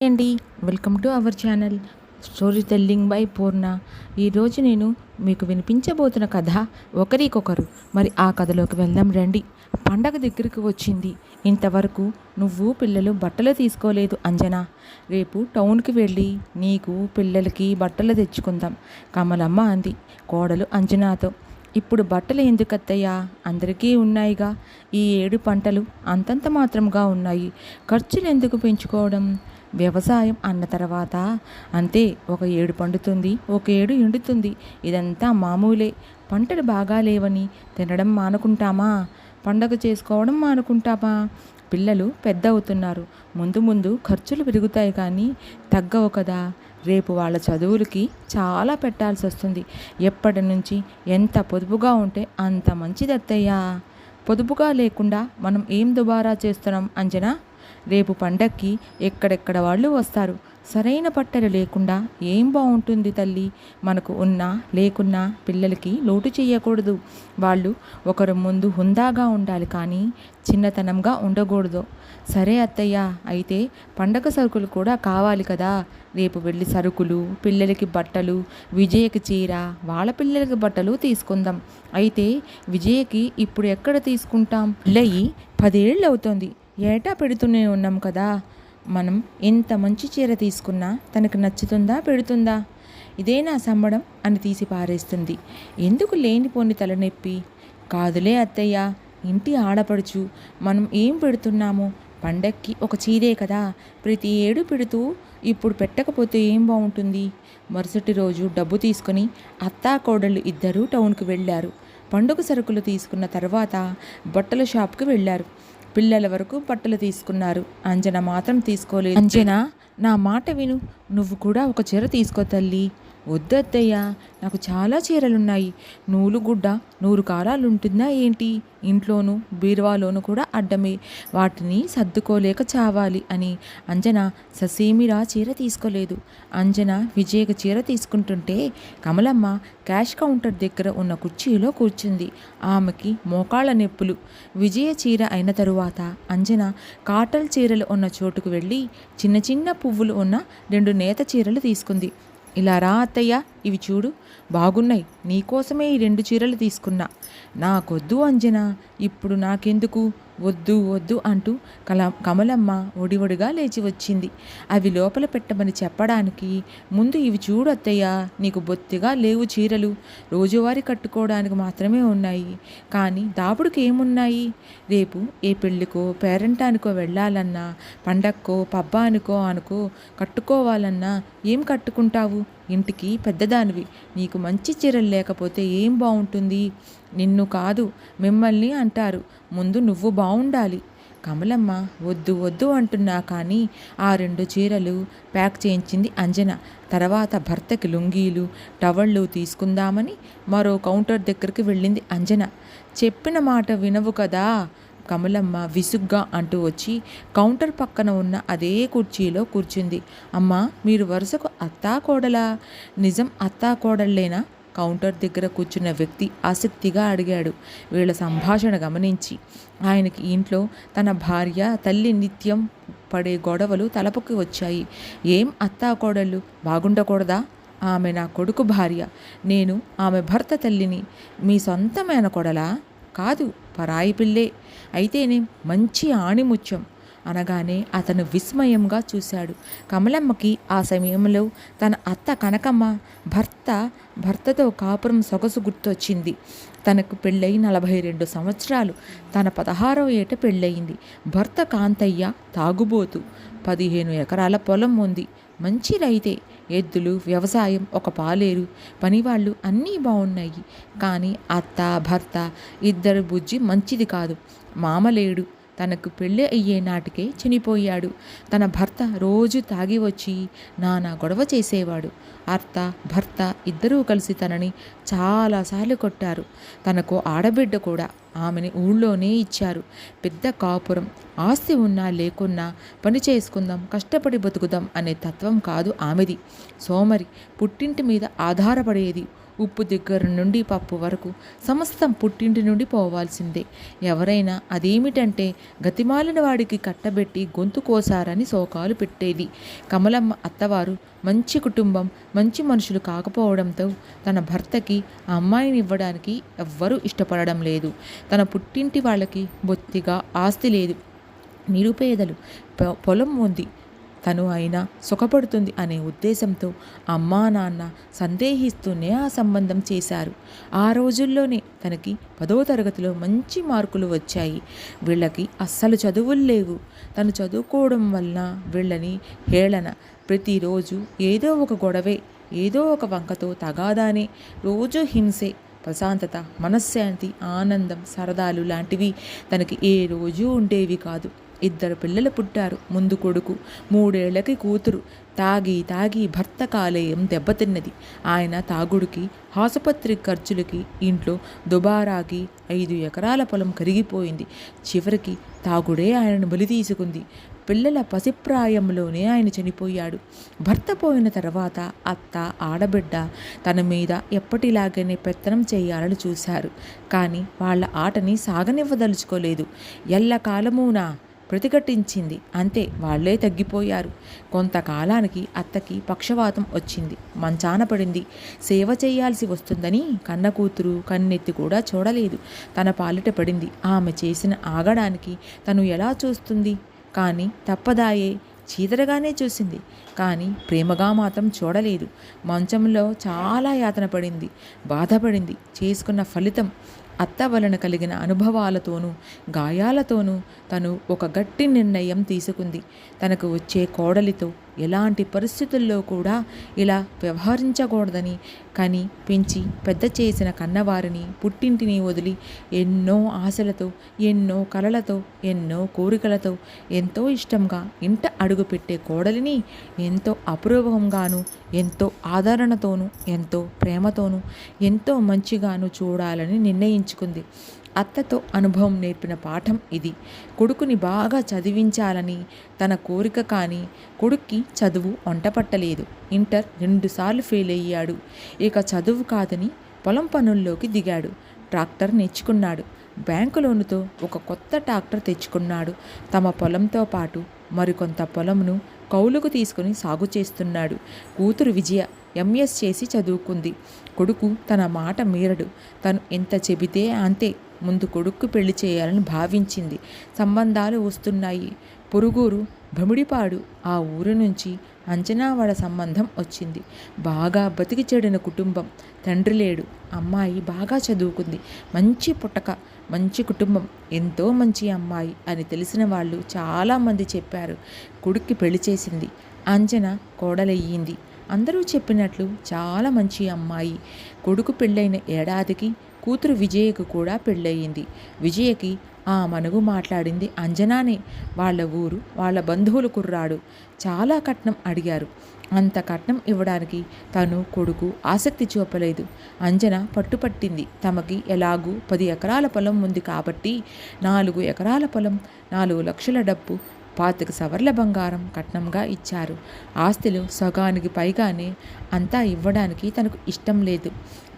అండి. Welcome to our channel story telling by Purna ఈరోజు నేను మీకు వినిపించబోతున్న కథ ఒకరికొకరు. మరి ఆ కథలోకి వెళ్దాం రండి. పండగ దగ్గరికి వచ్చింది. ఇంతవరకు నువ్వు పిల్లలు బట్టలు తీసుకోలేదు అంజనా. రేపు టౌన్కి వెళ్ళి నీకు పిల్లలకి బట్టలు తెచ్చుకుందాం కమలమ్మ అంది. కోడలు అంజనాతో ఇప్పుడు బట్టలు ఎందుకు అత్తయ్యా అందరికీ ఉన్నాయిగా. ఈ ఏడు పంటలు అంతంత మాత్రంగా ఉన్నాయి. ఖర్చులు ఎందుకు పెంచుకోవడం? వ్యవసాయం అన్న తర్వాత అంతే ఒక ఏడు పండుతుంది ఒక ఏడు ఎండుతుంది. ఇదంతా మామూలే. పంటలు బాగా లేవని తినడం మానుకుంటామా? పండగ చేసుకోవడం మానుకుంటామా? పిల్లలు పెద్ద అవుతున్నారు. ముందు ముందు ఖర్చులు పెరుగుతాయి కానీ తగ్గవు కదా. రేపు వాళ్ళ చదువులకి చాలా పెట్టాల్సి వస్తుంది. ఎప్పటి నుంచి ఎంత పొదుపుగా ఉంటే అంత మంచిది అత్తయ్యా పొదుపుగా లేకుండా మనం ఏం దుబారా చేస్తున్నాం అంజనా? రేపు పండక్కి ఎక్కడెక్కడ వాళ్ళు వస్తారు? సరైన పట్టలు లేకుండా ఏం బాగుంటుంది తల్లి? మనకు ఉన్నా లేకున్నా పిల్లలకి లోటు చేయకూడదు వాళ్ళు ఒకరు ముందు హుందాగా ఉండాలి కానీ చిన్నతనంగా ఉండకూడదు. సరే అత్తయ్య అయితే పండగ సరుకులు కూడా కావాలి కదా. రేపు వెళ్ళి సరుకులు పిల్లలకి బట్టలు విజయకి చీర వాళ్ళ పిల్లలకి బట్టలు తీసుకుందాం. అయితే విజయకి ఇప్పుడు ఎక్కడ తీసుకుంటాం? పిల్లయి పదేళ్ళు అవుతుంది ఏటా పెడుతూనే ఉన్నాం కదా? మనం ఎంత మంచి చీర తీసుకున్నా తనకు నచ్చుతుందా పెడుతుందా? ఇదే నా సంబడం అని తీసి పారేస్తుంది. ఎందుకు లేనిపోని తలనొప్పి? కాదులే అత్తయ్య ఇంటి ఆడపడుచు మనం ఏం పెడుతున్నాము? పండక్కి ఒక చీరే కదా ప్రతి ఏడు పెడుతూ ఇప్పుడు పెట్టకపోతే ఏం బాగుంటుంది మరుసటి రోజు డబ్బు తీసుకుని అత్తా కోడళ్ళు ఇద్దరూ టౌన్కి వెళ్ళారు. పండుగ సరుకులు తీసుకున్న తర్వాత బట్టల షాప్కి వెళ్ళారు. పిల్లల వరకు పట్టలు తీసుకున్నారు. అంజన మాత్రం తీసుకోలేదు. అంజన నా మాట విను. నువ్వు కూడా ఒక చీర తీసుకో తల్లి. వద్దు నాకు చాలా చీరలున్నాయి. నూలుగుడ్డ నూరు కారాలు ఉంటుందా ఏంటి? ఇంట్లోనూ బీరువాలోనూ కూడా అడ్డమే. వాటిని సర్దుకోలేక చావాలి అని అంజన ససేమిరా చీర తీసుకోలేదు. అంజన విజయక చీర తీసుకుంటుంటే కమలమ్మ క్యాష్ కౌంటర్ దగ్గర ఉన్న కుర్చీలో కూర్చుంది. ఆమెకి మోకాళ్ళ నొప్పులు. విజయ చీర అయిన తరువాత అంజన కాటల్ చీరలు ఉన్న చోటుకు వెళ్ళి చిన్న చిన్న పువ్వులు ఉన్న రెండు నేత చీరలు తీసుకుంది. ఇలా రా అత్తయ్య ఇవి చూడు బాగున్నాయి. నీకోసమే ఈ రెండు చీరలు తీసుకున్నా. నాకొద్దు అంజన ఇప్పుడు నాకెందుకు? వద్దు వద్దు అంటూ కల కమలమ్మ ఒడివడిగా లేచి వచ్చింది. అవి లోపల పెట్టమని చెప్పడానికి ముందు ఇవి చూడు అత్తయ్య నీకు బొత్తిగా లేవు చీరలు. రోజువారీ కట్టుకోవడానికి మాత్రమే ఉన్నాయి. కానీ దాపుడుకి ఏమున్నాయి రేపు ఏ పెళ్ళికో పేరెంటానికో వెళ్ళాలన్నా పండక్కో పబ్బానికో అనుకో కట్టుకోవాలన్నా ఏం కట్టుకుంటావు? ఇంటికి పెద్దదానివి. నీకు మంచి చీరలు లేకపోతే ఏం బాగుంటుంది నిన్ను కాదు మిమ్మల్ని అంటారు. ముందు నువ్వు బాగుండాలి కమలమ్మ వద్దు వద్దు అంటున్నా కానీ ఆ రెండు చీరలు ప్యాక్ చేయించింది అంజన. తర్వాత భర్తకి లుంగీలు టవళ్ళు తీసుకుందామని మరో కౌంటర్ దగ్గరికి వెళ్ళింది అంజన. చెప్పిన మాట వినవు కదా? కమలమ్మ విసుగ్గా అంటూ వచ్చి కౌంటర్ పక్కన ఉన్న అదే కుర్చీలో కూర్చుంది. అమ్మా మీరు వరుసకు అత్తా కోడలా? నిజం అత్తా కోడళ్ళేనా? కౌంటర్ దగ్గర కూర్చున్న వ్యక్తి ఆసక్తిగా అడిగాడు. వీళ్ళ సంభాషణ గమనించి ఆయనకి ఇంట్లో తన భార్య తల్లి నిత్యం పడే గొడవలు తలపుకి వచ్చాయి. ఏం అత్తా కోడళ్ళు? బాగుండకూడదా? ఆమె నా కొడుకు భార్య. నేను ఆమె భర్త తల్లిని. మీ సొంతమైన కొడలా? కాదు పరాయి పిల్లే. అయితేనే మంచి ఆణిముత్యం. అనగానే అతను విస్మయంగా చూశాడు. కమలమ్మకి ఆ సమయంలో తన అత్త కనకమ్మ భర్త భర్తతో కాపురం సొగసు గుర్తొచ్చింది. తనకు పెళ్ళై నలభై రెండు సంవత్సరాలు. తన పదహారవ ఏట పెళ్ళయింది. భర్త కాంతయ్య తాగుబోతు. పదిహేను ఎకరాల పొలం ఉంది. మంచి రైతే. ఎద్దులు వ్యవసాయం ఒక పాలేరు పనివాళ్ళు అన్నీ బాగున్నాయి కానీ అత్త భర్త ఇద్దరు బుజ్జి మంచిది కాదు. మామలేడు తనకు పెళ్ళి అయ్యే నాటికే చనిపోయాడు. తన భర్త రోజు తాగి వచ్చి నానా గొడవ చేసేవాడు. అర్త భర్త ఇద్దరూ కలిసి తనని చాలాసార్లు కొట్టారు. తనకు ఆడబిడ్డ కూడా ఆమెని ఊళ్ళోనే ఇచ్చారు. పెద్ద కాపురం ఆస్తి ఉన్నా లేకున్నా పని చేసుకుందాం కష్టపడి బతుకుదాం అనే తత్వం కాదు ఆమెది. సోమరి పుట్టింటి మీద ఆధారపడేది ఉప్పు దగ్గర నుండి పప్పు వరకు సమస్తం పుట్టింటి నుండి పోవాల్సిందే. ఎవరైనా అదేమిటంటే గతిమాలిన వాడికి కట్టబెట్టి గొంతు కోసారని శోకాలు పెట్టేది. కమలమ్మ అత్తవారు మంచి కుటుంబం మంచి మనుషులు కాకపోవడంతో తన భర్తకి ఆ అమ్మాయిని ఇవ్వడానికి ఎవ్వరూ ఇష్టపడడం లేదు. తన పుట్టింటి వాళ్ళకి బొత్తిగా ఆస్తి లేదు. నిరుపేదలు పొ- పొలం ఉంది. తను అయినా సుఖపడుతుంది అనే ఉద్దేశంతో అమ్మా నాన్న సందేహిస్తూనే ఆ సంబంధం చేశారు. ఆ రోజుల్లోనే తనకి పదో తరగతిలో మంచి మార్కులు వచ్చాయి. వీళ్ళకి అస్సలు చదువులు లేవు. తను చదువుకోవడం వలన వీళ్ళని హేళన. ప్రతిరోజు ఏదో ఒక గొడవే ఏదో ఒక వంకతో తగాదానే రోజు హింసే ప్రశాంతత మనశ్శాంతి ఆనందం సరదాలు లాంటివి తనకి ఏ రోజు ఉండేవి కాదు. ఇద్దరు పిల్లలు పుట్టారు. ముందు కొడుకు మూడేళ్ళకి కూతురు. తాగి తాగి భర్త కాలేయం దెబ్బతిన్నది. ఆయన తాగుడికి ఆసుపత్రి ఖర్చులకి ఇంట్లో దుబారాకి ఐదు ఎకరాల పొలం కరిగిపోయింది. చివరికి తాగుడే ఆయనను బలి తీసుకుంది. పిల్లల పసిప్రాయంలోనే ఆయన చనిపోయాడు. భర్త పోయిన తర్వాత అత్త ఆడబిడ్డ తన మీద ఎప్పటిలాగానే పెత్తనం చేయాలని చూశారు. కానీ వాళ్ళ ఆటని సాగనివ్వదలుచుకోలేదు. ఎల్లకాలమునా ప్రతిఘటించింది. అంతే వాళ్ళే తగ్గిపోయారు. కొంతకాలానికి అత్తకి పక్షవాతం వచ్చింది. మంచాన పడింది. సేవ చేయాల్సి వస్తుందని కన్న కూతురు కన్నెత్తి కూడా చూడలేదు. తన పాలిట పడింది. ఆమె చేసిన ఆగడానికి తను ఎలా చూస్తుంది? కానీ తప్పదాయే. చీదరగానే చూసింది. కానీ ప్రేమగా మాత్రం చూడలేదు. మంచంలో చాలా యాతన పడింది. బాధపడింది. చేసుకున్న ఫలితం అత్త వలన కలిగిన అనుభవాలతోనూ గాయాలతోనూ తను ఒక గట్టి నిర్ణయం తీసుకుంది. తనకు వచ్చే కోడలితో ఎలాంటి పరిస్థితుల్లో కూడా ఇలా వ్యవహరించకూడదని. కని పెంచి పెద్ద చేసిన కన్నవారిని పుట్టింటిని వదిలి ఎన్నో ఆశలతో ఎన్నో కలలతో ఎన్నో కోరికలతో ఎంతో ఇష్టంగా ఇంట అడుగుపెట్టే కోడలిని ఎంతో అపురూపంగాను ఎంతో ఆదరణతోనూ ఎంతో ప్రేమతోనూ ఎంతో మంచిగాను చూడాలని నిర్ణయించుకుంది. అత్తతో అనుభవం నేర్పిన పాఠం ఇది. కొడుకుని బాగా చదివించాలని తన కోరిక కానీ కొడుక్కి చదువు వంటపట్టలేదు ఇంటర్ రెండుసార్లు ఫెయిల్ అయ్యాడు. ఇక చదువు కాదని పొలం పనుల్లోకి దిగాడు. ట్రాక్టర్ నేర్చుకున్నాడు. బ్యాంకు లోనుతో ఒక కొత్త ట్రాక్టర్ తెచ్చుకున్నాడు. తమ పొలంతో పాటు మరికొంత పొలంను కౌలుకు తీసుకుని సాగు చేస్తున్నాడు. కూతురు విజయ ఎంఎస్ చేసి చదువుకుంది. కొడుకు తన మాట మీరడు. తను ఎంత చెబితే అంతే. ముందు కొడుక్కు పెళ్ళి చేయాలని భావించింది. సంబంధాలు వస్తున్నాయి. పొరుగురు భమిడిపాడు ఆ ఊరు నుంచి అంచనావాడ సంబంధం వచ్చింది. బాగా బతికి చెడిన కుటుంబం. తండ్రి లేడు. అమ్మాయి బాగా చదువుకుంది. మంచి పుట్టక మంచి కుటుంబం. ఎంతో మంచి అమ్మాయి అని తెలిసిన వాళ్ళు చాలామంది చెప్పారు. కొడుక్కి పెళ్ళి చేసింది. అంజన కోడలయ్యింది. అందరూ చెప్పినట్లు చాలా మంచి అమ్మాయి. కొడుకు పెళ్ళైన ఏడాదికి కూతురు విజయకు కూడా పెళ్ళయింది. విజయకి ఆ మనుగు మాట్లాడింది అంజనానే. వాళ్ళ ఊరు వాళ్ళ బంధువులు కుర్రాడు. చాలా కట్నం అడిగారు. అంత కట్నం ఇవ్వడానికి తను కొడుకు ఆసక్తి చూపలేదు. అంజన పట్టుపట్టింది. తమకి ఎలాగూ పది ఎకరాల పొలం ఉంది కాబట్టి నాలుగు ఎకరాల పొలం నాలుగు లక్షల డబ్బు పాతిక సవర్ల బంగారం కట్నంగా ఇచ్చారు. ఆస్తులు సగానికి పైగానే అంతా ఇవ్వడానికి తనకు ఇష్టం లేదు.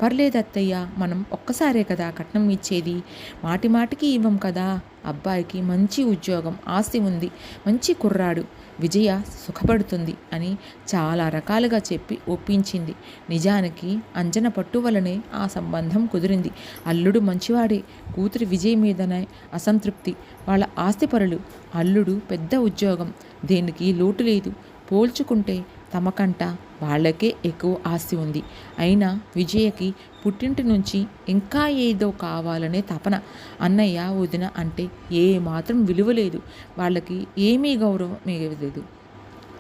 పర్లేదు అత్తయ్య మనం ఒక్కసారే కదా కట్నం ఇచ్చేది. మాటి మాటికి ఇవ్వం కదా. అబ్బాయికి మంచి ఉద్యోగం ఆస్తి ఉంది. మంచి కుర్రాడు. విజయ సుఖపడుతుంది అని చాలా రకాలుగా చెప్పి ఒప్పించింది. నిజానికి అంజన పట్టు వలనే ఆ సంబంధం కుదిరింది. అల్లుడు మంచివాడే. కూతురి విజయ్ మీదనే అసంతృప్తి. వాళ్ళ ఆస్తిపరులు. అల్లుడు పెద్ద ఉద్యోగం. దేనికి లోటు లేదు. పోల్చుకుంటే తమకంట వాళ్ళకే ఎక్కువ ఆస్తి ఉంది. అయినా విజయకి పుట్టింటి నుంచి ఇంకా ఏదో కావాలనే తపన. అన్నయ్య వదిన అంటే ఏ మాత్రం విలువ లేదు. వాళ్ళకి ఏమీ గౌరవం లేదు.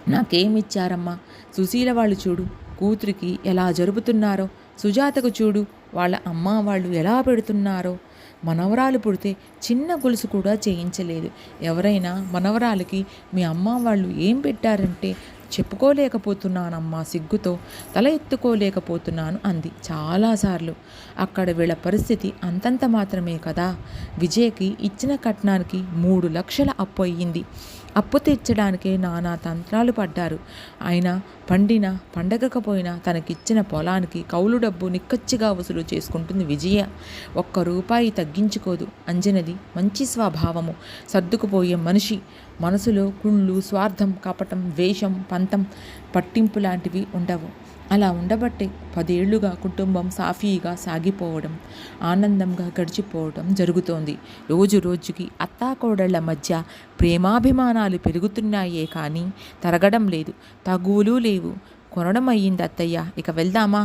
నాకేమిచ్చారమ్మా? సుశీల వాళ్ళు చూడు కూతురికి ఎలా జరుపుతున్నారో. సుజాతకు చూడు వాళ్ళ అమ్మ వాళ్ళు ఎలా పెడుతున్నారో. మనవరాలు పుడితే చిన్న గొలుసు కూడా చేయించలేదు. ఎవరైనా మనవరాలకి మీ అమ్మ వాళ్ళు ఏం పెట్టారంటే చెప్పుకోలేకపోతున్నానమ్మా సిగ్గుతో తల ఎత్తుకోలేకపోతున్నాను అంది చాలాసార్లు. అక్కడ వీళ్ళ పరిస్థితి అంతంత మాత్రమే కదా. విజయ్కి ఇచ్చిన కట్నానికి మూడు లక్షల అప్పు అయ్యింది. అప్పు తీర్చడానికే నానా తంత్రాలు పడ్డారు. ఆయన పండిన పండగకపోయినా తనకిచ్చిన పొలానికి కౌలు డబ్బు నిక్కచ్చిగా వసూలు చేసుకుంటుంది విజయ. ఒక్క రూపాయి తగ్గించుకోదు. అంజనది మంచి స్వభావము. సర్దుకుపోయే మనిషి. మనసులో కుళ్ళు స్వార్థం కపటం ద్వేషం పంతం పట్టింపు లాంటివి ఉండవు. అలా ఉండబట్టే పదేళ్ళుగా కుటుంబం సాఫీగా సాగిపోవడం ఆనందంగా గడిచిపోవడం జరుగుతోంది. రోజు రోజుకి అత్తాకోడళ్ళ మధ్య ప్రేమాభిమానాలు పెరుగుతున్నాయే కానీ తరగడం లేదు. తగువులు లేవు. కొనడం అయ్యింది అత్తయ్య. ఇక వెళ్దామా?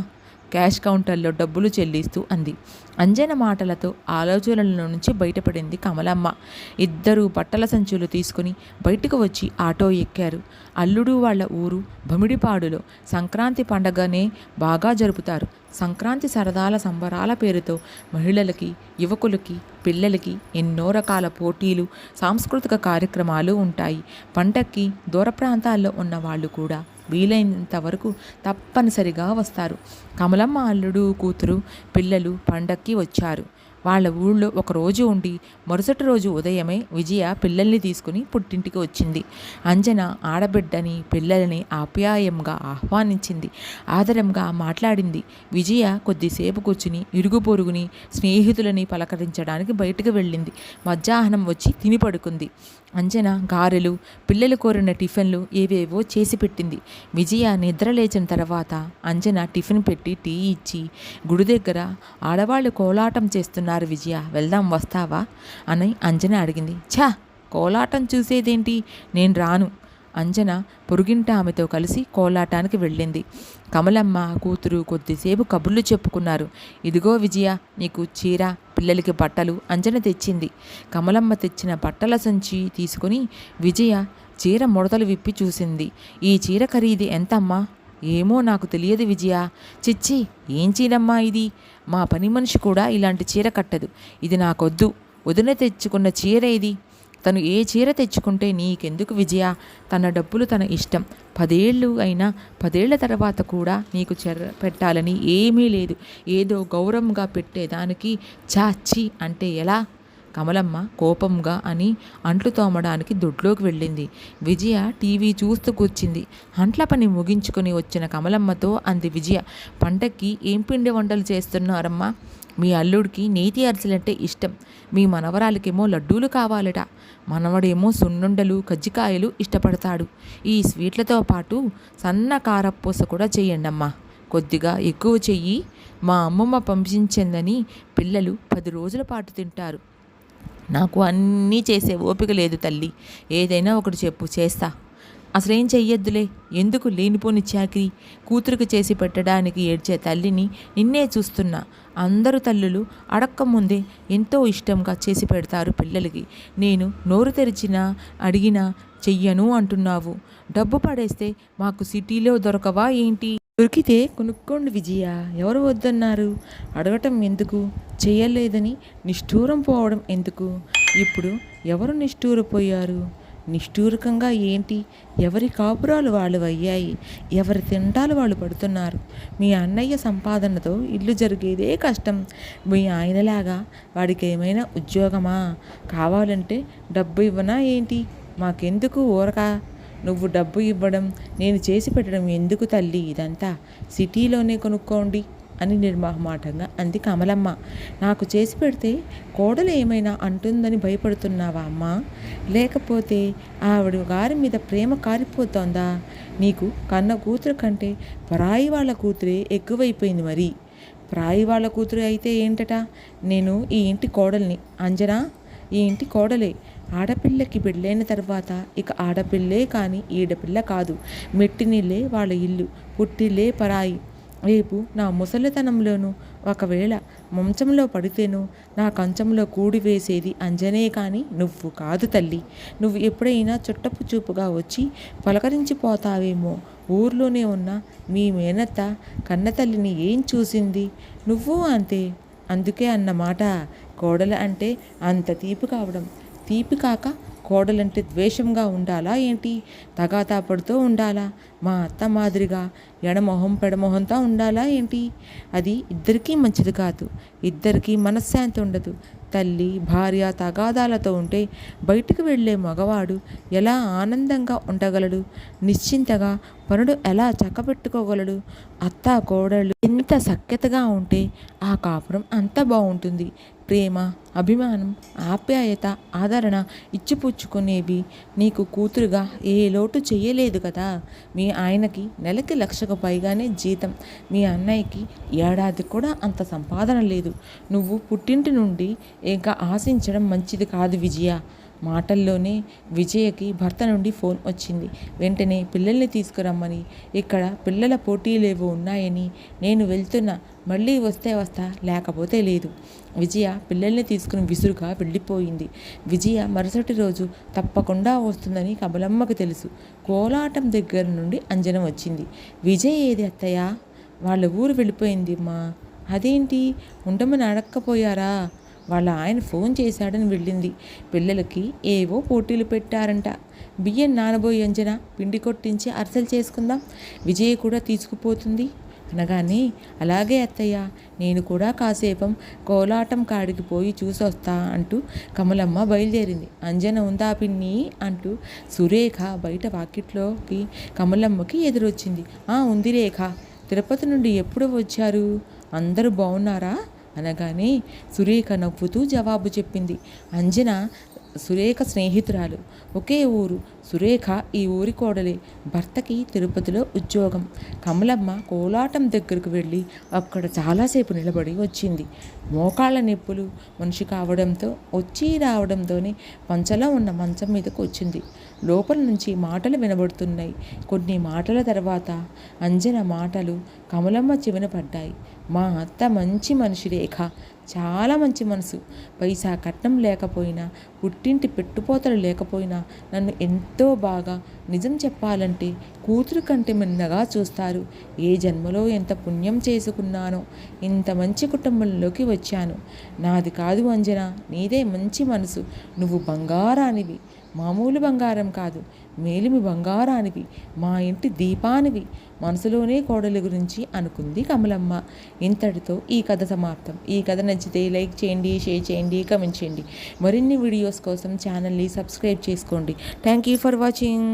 క్యాష్ కౌంటర్లో డబ్బులు చెల్లిస్తూ అంది. అంజన మాటలతో ఆలోచనల నుంచి బయటపడింది కమలమ్మ. ఇద్దరూ బట్టల సంచులు తీసుకుని బయటకు వచ్చి ఆటో ఎక్కారు. అల్లుడు వాళ్ళ ఊరు భమిడిపాడులో సంక్రాంతి పండగనే బాగా జరుపుతారు. సంక్రాంతి సరదాల సంబరాల పేరుతో మహిళలకి యువకులకి పిల్లలకి ఎన్నో రకాల పోటీలు సాంస్కృతిక కార్యక్రమాలు ఉంటాయి. పండక్కి దూర ప్రాంతాల్లో ఉన్న వాళ్ళు కూడా వీలైనంత వరకు తప్పనిసరిగా వస్తారు. కమలమ్మ అల్లుడు కూతురు పిల్లలు పండక్కి వచ్చారు. వాళ్ళ ఊళ్ళో ఒక రోజు ఉండి మరుసటి రోజు ఉదయమే విజయ పిల్లల్ని తీసుకుని పుట్టింటికి వచ్చింది. అంజన ఆడబిడ్డని పిల్లలని ఆప్యాయంగా ఆహ్వానించింది. ఆదరంగా మాట్లాడింది. విజయ కొద్దిసేపు కూర్చుని ఇరుగు పొరుగుని స్నేహితులని పలకరించడానికి బయటకు వెళ్ళింది. మధ్యాహ్నం వచ్చి తిని పడుకుంది. అంజన గారెలు పిల్లలు కోరిన టిఫిన్లు ఏవేవో చేసి పెట్టింది. విజయ నిద్ర లేచిన తర్వాత అంజన టిఫిన్ పెట్టి టీ ఇచ్చి గుడి దగ్గర ఆడవాళ్ళు కోలాటం చేస్తున్నారు విజయ. వెళ్దాం వస్తావా? అని అంజన అడిగింది. ఛా కోలాటం చూసేదేంటి? నేను రాను. అంజన పొరుగింట ఆమెతో కలిసి కోలాటానికి వెళ్ళింది. కమలమ్మ కూతురు కొద్దిసేపు కబుర్లు చెప్పుకున్నారు. ఇదిగో విజయ నీకు చీర పిల్లలకి బట్టలు అంజన తెచ్చింది. కమలమ్మ తెచ్చిన బట్టల సంచి తీసుకుని విజయ చీర ముడతలు విప్పి చూసింది. ఈ చీర ఖరీదు ఎంతమ్మా? ఏమో నాకు తెలియదు విజయ. చిచ్చి ఏం చీరమ్మా ఇది? మా పని మనిషి కూడా ఇలాంటి చీర కట్టదు. ఇది నాకొద్దు. వదిన తెచ్చుకున్న చీర ఇది. తను ఏ చీర తెచ్చుకుంటే నీకెందుకు విజయ? తన డబ్బులు తన ఇష్టం. పదేళ్ళు అయినా పదేళ్ళ తర్వాత కూడా నీకు చెర పెట్టాలని ఏమీ లేదు. ఏదో గౌరవంగా పెట్టేదానికి చాచి అంటే ఎలా? కమలమ్మ కోపంగా అని అంట్లు తోమడానికి దొడ్లోకి వెళ్ళింది. విజయ టీవీ చూస్తూ కూర్చింది. అంట్ల పని ముగించుకొని వచ్చిన కమలమ్మతో అంది విజయ పంటకి ఏం పిండి వంటలు చేస్తున్నారమ్మా? మీ అల్లుడికి నేతి అరిసెలంటే ఇష్టం. మీ మనవరాలకేమో లడ్డూలు కావాలట. మనవడేమో సున్నుండలు కజ్జికాయలు ఇష్టపడతాడు. ఈ స్వీట్లతో పాటు సన్న కారపూస కూడా చేయండమ్మా. కొద్దిగా ఎక్కువ చెయ్యి మా అమ్మమ్మ పంపించిందని పిల్లలు పది రోజుల పాటు తింటారు. నాకు అన్నీ చేసే ఓపిక లేదు తల్లి. ఏదైనా ఒకటి చెప్పు చేస్తా. అసలేం చెయ్యొద్దులే. ఎందుకు లేనిపోని చాకిరి? కూతురుకు చేసి పెట్టడానికి ఏడ్చే తల్లిని నిన్నే చూస్తున్నా. అందరు తల్లులు అడక్క ముందే ఎంతో ఇష్టంగా చేసి పెడతారు పిల్లలకి. నేను నోరు తెరిచినా అడిగినా చెయ్యను అంటున్నావు. డబ్బు పడేస్తే మాకు సిటీలో దొరకవా ఏంటి? దొరికితే కొనుక్కోండి విజయ. ఎవరు వద్దన్నారు? అడగటం ఎందుకు? చేయలేదని నిష్ఠూరం పోవడం ఎందుకు? ఇప్పుడు ఎవరు నిష్ఠూరపోయారు? నిష్ఠూరకంగా ఏంటి? ఎవరి కాపురాలు వాళ్ళు అయ్యాయి? ఎవరి తింటాలు వాళ్ళు పడుతున్నారు? మీ అన్నయ్య సంపాదనతో ఇల్లు జరిగేదే కష్టం. మీ ఆయనలాగా వాడికి ఏమైనా ఉద్యోగమా? కావాలంటే డబ్బు ఇవ్వనా ఏంటి? మాకెందుకు ఊరక? నువ్వు డబ్బు ఇవ్వడం నేను చేసి పెట్టడం ఎందుకు తల్లి? ఇదంతా సిటీలోనే కొనుక్కోండి అని నిర్మాహమాటంగా అంది కమలమ్మ. నాకు చేసి పెడితే కోడలు ఏమైనా అంటుందని భయపడుతున్నావా అమ్మా? లేకపోతే ఆవిడ గారి మీద ప్రేమ కారిపోతోందా? నీకు కన్న కూతురు కంటే పరాయి వాళ్ళ కూతురే ఎక్కువైపోయింది మరి. పరాయి వాళ్ళ కూతురు అయితే ఏంటట? నేను ఈ ఇంటి కోడల్ని. అంజనా ఈ ఇంటి కోడలే. ఆడపిల్లకి పెళ్ళైన తర్వాత ఇక ఆడపిల్లే కానీ ఈడపిల్ల కాదు. మెట్టినిల్లే వాళ్ళ ఇల్లు పుట్టిల్లే పరాయి. రేపు నా ముసలితనంలోనూ ఒకవేళ మంచంలో పడితేను నా కంచంలో కూడి వేసేది అంజనే కానీ నువ్వు కాదు తల్లి. నువ్వు ఎప్పుడైనా చుట్టపు చూపుగా వచ్చి పలకరించిపోతావేమో. ఊర్లోనే ఉన్న మీ మేనత్త కన్నతల్లిని ఏం చూసింది? నువ్వు అంతే. అందుకే అన్నమాట కోడలు అంటే అంత తీపి కావడం. తీపి కాక కోడలంటే ద్వేషంగా ఉండాలా ఏంటి? తగాదా పడుతూ ఉండాలా? మా అత్త మాదిరిగా ఎడమొహం పెడమొహంతో ఉండాలా ఏంటి? అది ఇద్దరికీ మంచిది కాదు. ఇద్దరికీ మనశ్శాంతి ఉండదు. తల్లి భార్య తగాదాలతో ఉంటే బయటకు వెళ్ళే మగవాడు ఎలా ఆనందంగా ఉండగలడు? నిశ్చింతగా పనుడు ఎలా చక్కబెట్టుకోగలడు? అత్త కోడళ్ళు ఎంత సఖ్యతగా ఉంటే ఆ కాపురం అంత బాగుంటుంది. ప్రేమ అభిమానం ఆప్యాయత ఆదరణ ఇచ్చిపుచ్చుకునేవి నీకు కూతురుగా ఏ లోటు చేయలేదు కదా? మీ ఆయనకి నెలకి లక్షకు పైగానే జీతం. మీ అన్నయ్యకి ఏడాది కూడా అంత సంపాదన లేదు. నువ్వు పుట్టింటి నుండి ఇంకా ఆశించడం మంచిది కాదు విజయ. మాటల్లోనే విజయకి భర్త నుండి ఫోన్ వచ్చింది. వెంటనే పిల్లల్ని తీసుకురమ్మని ఇక్కడ పిల్లల పోటీలేవో ఉన్నాయని నేను వెళ్తున్నా మళ్ళీ వస్తే వస్తా లేకపోతే లేదు. విజయ పిల్లల్ని తీసుకుని విసురుగా వెళ్ళిపోయింది. విజయ మరుసటి రోజు తప్పకుండా వస్తుందని కమలమ్మకు తెలుసు. కోలాటం దగ్గర నుండి అంజనం వచ్చింది. విజయ్ ఏది అత్తయ్య? వాళ్ళ ఊరు వెళ్ళిపోయింది అమ్మా. అదేంటి? ఉండమని అడక్కపోయారా? వాళ్ళ ఆయన ఫోన్ చేశాడని వెళ్ళింది. పిల్లలకి ఏవో పోటీలు పెట్టారంట. బియ్యం నానబోయి అంజన పిండి కొట్టించి అరసలు చేసుకుందాం విజయ్ కూడా తీసుకుపోతుంది అనగానే అలాగే అత్తయ్య నేను కూడా కాసేపం కోలాటం కాడికి పోయి చూసొస్తా అంటూ కమలమ్మ బయలుదేరింది. అంజన ఉందా పిన్ని? అంటూ సురేఖ బయట వాకిట్లోకి కమలమ్మకి ఎదురొచ్చింది. ఆ ఉంది రేఖ. తిరుపతి నుండి ఎప్పుడు వచ్చారు? అందరూ బాగున్నారా? అనగానే సురేఖ నవ్వుతూ జవాబు చెప్పింది. అంజన సురేఖ స్నేహితురాలు. ఒకే ఊరు. సురేఖ ఈ ఊరి కోడలే. భర్తకి తిరుపతిలో ఉద్యోగం. కమలమ్మ కోలాటం దగ్గరకు వెళ్ళి అక్కడ చాలాసేపు నిలబడి వచ్చింది. మోకాళ్ళ నొప్పులు మనిషి కావడంతో వచ్చి రావడంతోనే మంచలో ఉన్న మంచం మీదకు వచ్చింది. లోపల నుంచి మాటలు వినబడుతున్నాయి. కొన్ని మాటల తర్వాత అంజన మాటలు కమలమ్మ చెవిన పడ్డాయి. మా అత్త మంచి మనిషి రేఖ. చాలా మంచి మనసు. పైసా కట్నం లేకపోయినా పుట్టింటి పెట్టుపోతలు లేకపోయినా నన్ను ఎంతో బాగా నిజం చెప్పాలంటే కూతురు కంటే మిన్నగా చూస్తారు. ఏ జన్మలో ఎంత పుణ్యం చేసుకున్నానో ఇంత మంచి కుటుంబంలోకి వచ్చాను. నాది కాదు అంజన నీదే మంచి మనసు. నువ్వు బంగారానివి. మామూలు బంగారం కాదు. మేలిమి బంగారానివి మా ఇంటి దీపానివి. మనసులోనే కోడలి గురించి అనుకుంది కమలమ్మ. ఇంతటితో ఈ కథ సమాప్తం. ఈ కథ నచ్చితే లైక్ చేయండి షేర్ చేయండి కమెంట్ చేయండి. మరిన్ని వీడియోస్ కోసం ఛానల్ని సబ్స్క్రైబ్ చేసుకోండి. Thank you for watching.